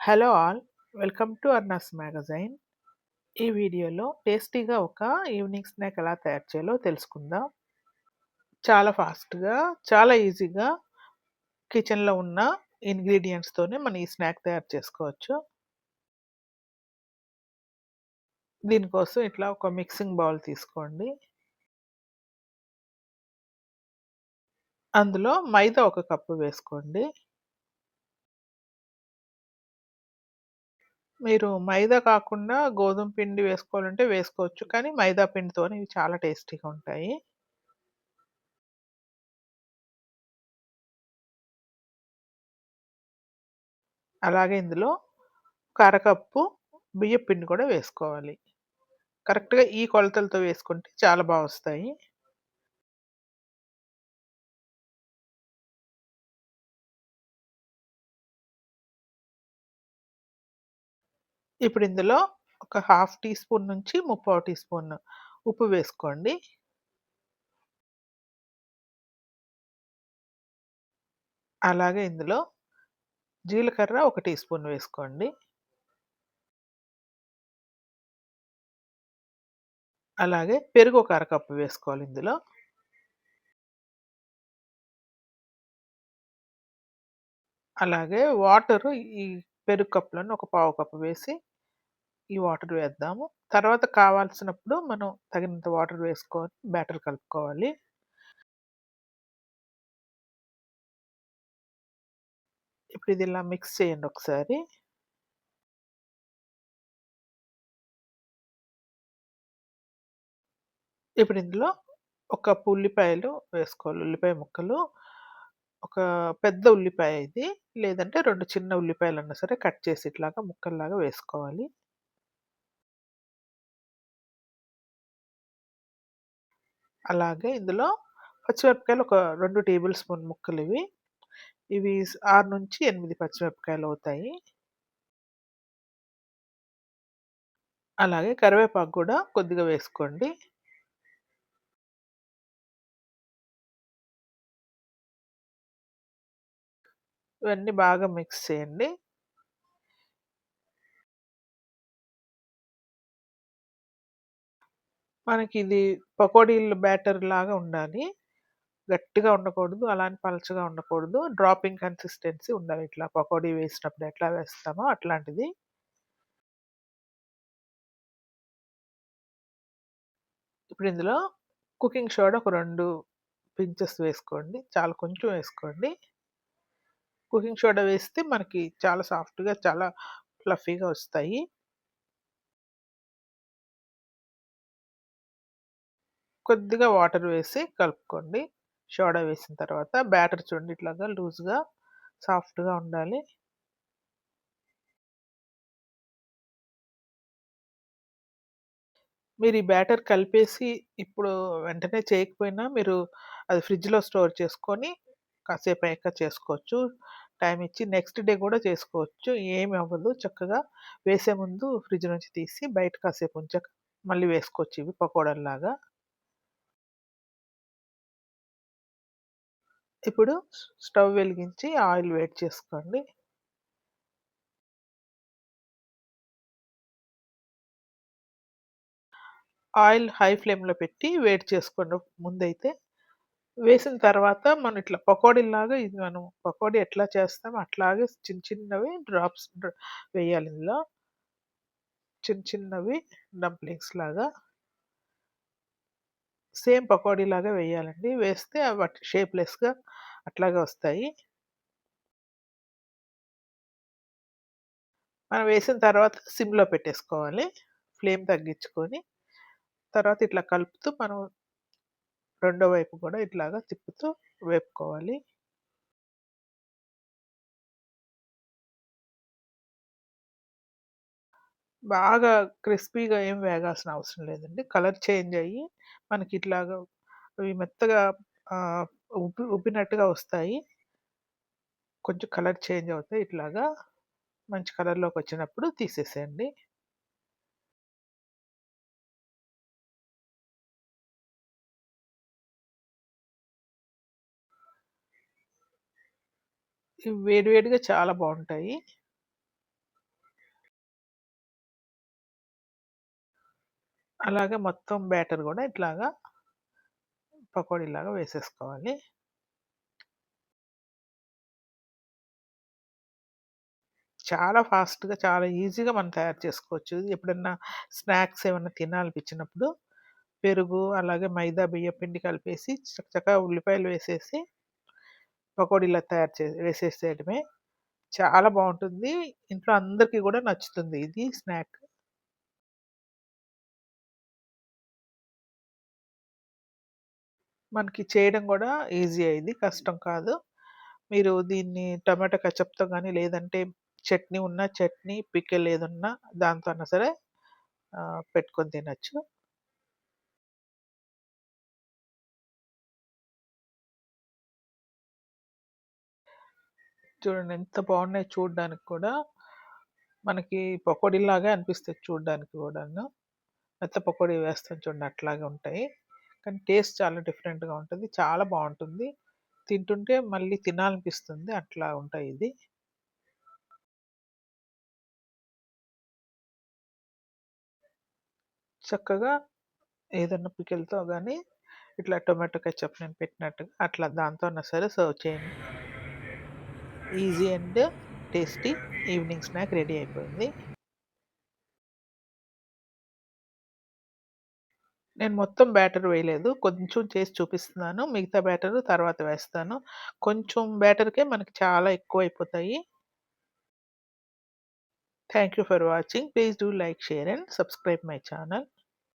Hello all welcome to అర్నాస్ magazine. ఈ వీడియోలో టేస్టీగా ఒక ఈవినింగ్ స్నాక్ ఎలా తయారు చేయాలో తెలుసుకుందాం. చాలా ఫాస్ట్గా చాలా ఈజీగా కిచెన్లో ఉన్న ఇంగ్రీడియంట్స్తోనే మనం ఈ స్నాక్ తయారు చేసుకోవచ్చు. దీనికోసం ఇట్లా ఒక మిక్సింగ్ బౌల్ తీసుకోండి. అందులో మైదా ఒక కప్పు వేసుకోండి. మీరు మైదా కాకుండా గోధుమ పిండి వేసుకోవాలంటే వేసుకోవచ్చు. కానీ మైదా పిండితో ఇవి చాలా టేస్టీగా ఉంటాయి. అలాగే ఇందులో కరకప్పు బియ్య బియ్యం పిండి కూడా వేసుకోవాలి. కరెక్ట్గా ఈ కొలతలతో వేసుకుంటే చాలా బాగా వస్తాయి ఇప్పుడు ఇందులో ఒక హాఫ్ టీ స్పూన్ నుంచి ముప్పావు టీ స్పూన్ ఉప్పు వేసుకోండి. అలాగే ఇందులో జీలకర్ర ఒక టీ స్పూన్ వేసుకోండి. అలాగే పెరుగు ఒక అరకప్పు వేసుకోవాలి ఇందులో. అలాగే వాటర్ ఈ పెరుగు కప్పులను ఒక పావు కప్పు వేసి ఈ వాటర్ వేద్దాము. తర్వాత కావాల్సినప్పుడు మనం తగినంత వాటర్ వేసుకొని బ్యాటర్ కలుపుకోవాలి. ఇప్పుడు ఇది ఇలా మిక్స్ చేయండి ఒకసారి. ఇప్పుడు ఇందులో ఒక కప్పు ఉల్లిపాయలు వేసుకోవాలి. ఉల్లిపాయ ముక్కలు. ఒక పెద్ద ఉల్లిపాయ ఇది. లేదంటే రెండు చిన్న ఉల్లిపాయలు అన్నా సరే కట్ చేసి ఇట్లాగా ముక్కల్లాగా వేసుకోవాలి. అలాగే ఇందులో పచ్చిమిరపకాయలు ఒక రెండు టేబుల్ స్పూన్ ముక్కలు ఇవి. ఇవి ఆరు నుంచి ఎనిమిది పచ్చిమిరపకాయలు అవుతాయి. అలాగే కరివేపాకు కూడా కొద్దిగా వేసుకోండి. ఇవన్నీ బాగా మిక్స్ చేయండి. మనకి ఇది పకోడీలు బ్యాటర్ లాగా ఉండాలి. గట్టిగా ఉండకూడదు అలానే పలచగా ఉండకూడదు. డ్రాపింగ్ కన్సిస్టెన్సీ ఉండాలి. ఇట్లా పకోడీ వేసినప్పుడు ఎట్లా వేస్తామో అట్లాంటిది. ఇప్పుడు ఇందులో కుకింగ్ సోడా ఒక రెండు పించెస్ వేసుకోండి. చాలా కొంచెం వేసుకోండి. కుకింగ్ సోడా వేస్తే మనకి చాలా సాఫ్ట్గా చాలా ఫ్లఫీగా వస్తాయి. కొద్దిగా వాటర్ వేసి కలుపుకోండి. సోడా వేసిన తర్వాత బ్యాటర్ చూడండి ఇట్లాగా లూజ్గా సాఫ్ట్గా ఉండాలి. మీరు ఈ బ్యాటర్ కలిపేసి ఇప్పుడు వెంటనే చేయకపోయినా మీరు అది ఫ్రిడ్జ్లో స్టోర్ చేసుకొని కాసేపు అయ్యాక చేసుకోవచ్చు. టైం ఇచ్చి నెక్స్ట్ డే కూడా చేసుకోవచ్చు. ఏమి అవ్వదు. చక్కగా వేసే ముందు ఫ్రిడ్జ్ నుంచి తీసి బయట కాసేపు ఉంచాక మళ్ళీ వేసుకోవచ్చు ఇవి పకోడల్లాగా. ఇప్పుడు స్టవ్ వెలిగించి ఆయిల్ వేడి చేసుకోండి. ఆయిల్ హై ఫ్లేమ్లో పెట్టి వేడి చేసుకోండి. ముందైతే వేసిన తర్వాత మనం ఇట్లా పకోడీలాగా ఇది మనం పకోడీ ఎట్లా చేస్తాం అట్లాగే చిన్న చిన్నవి డ్రాప్స్ వేయాలి ఇందులో. చిన్న చిన్నవి డంప్లింగ్స్ లాగా. సేమ్ పకోడీ లాగా వేయాలండి. వేస్తే అవి షేప్లెస్గా అట్లాగే వస్తాయి. మనం వేసిన తర్వాత సిమ్లో పెట్టేసుకోవాలి. ఫ్లేమ్ తగ్గించుకొని తర్వాత ఇట్లా కలుపుతూ మనం రెండో వైపు కూడా ఇట్లాగా తిప్పుతూ వేపుకోవాలి. బాగా క్రిస్పీగా ఏం వేగాల్సిన అవసరం లేదండి. కలర్ చేంజ్ అయ్యి మనకి ఇట్లాగా అవి మెత్తగా ఉబ్బి ఉబ్బినట్టుగా వస్తాయి. కొంచెం కలర్ చేంజ్ అవుతాయి. ఇట్లాగా మంచి కలర్లోకి వచ్చినప్పుడు తీసేసేయండి. ఇవి వేడివేడిగా చాలా బాగుంటాయి. అలాగే మొత్తం బ్యాటర్ కూడా ఇట్లాగా పకోడీలాగా వేసేసుకోవాలి. చాలా ఫాస్ట్‌గా, చాలా ఈజీగా మనం తయారు చేసుకోవచ్చు. ఎప్పుడన్నా స్నాక్స్ ఏమన్నా తినాలనిపించినప్పుడు పెరుగు, అలాగే మైదా, బియ్యం పిండి కలిపేసి చక్కగా ఉల్లిపాయలు వేసేసి పకోడీలా తయారు చే వేసేసేయడమే. చాలా బాగుంటుంది ఇంట్లో అందరికీ కూడా నచ్చుతుంది ఇది స్నాక్. మనకి చేయడం కూడా ఈజీ అయింది కష్టం కాదు. మీరు దీన్ని టమాటా కచప్తో కానీ లేదంటే చట్నీ ఉన్న చట్నీ, పికిల్ ఏదున్నా దాంతో అన్నా సరే పెట్టుకొని తినచ్చు చూడండి ఎంత బాగున్నాయి చూడడానికి కూడా. మనకి పకోడీలాగే అనిపిస్తుంది చూడడానికి కూడాను మెత్త పకోడీ వేస్తాం చూడండి అట్లాగే ఉంటాయి. కానీ టేస్ట్ చాలా డిఫరెంట్‌గా ఉంటుంది చాలా బాగుంటుంది తింటుంటే మళ్ళీ తినాలనిపిస్తుంది. అట్లా ఉంటాయి ఇది. చక్కగా ఏదన్నా పికిల్‌తో కానీ ఇట్లా టొమాటో కెచప్ నేను పెట్టినట్టుగా అట్లా దాంతో అన్నా సరే సర్వ్ చేయండి. Easy and tasty evening snack ready అయిపోయింది. నేను మొత్తం బ్యాటర్ వేయలేదు. కొంచెం చేసి చూపిస్తున్నాను. మిగతా బ్యాటర్ తర్వాత వేస్తాను. కొంచెం బ్యాటర్‌కే మనకి చాలా ఎక్కువ అయిపోతాయి thank you for watching. Please do like, share and subscribe my channel.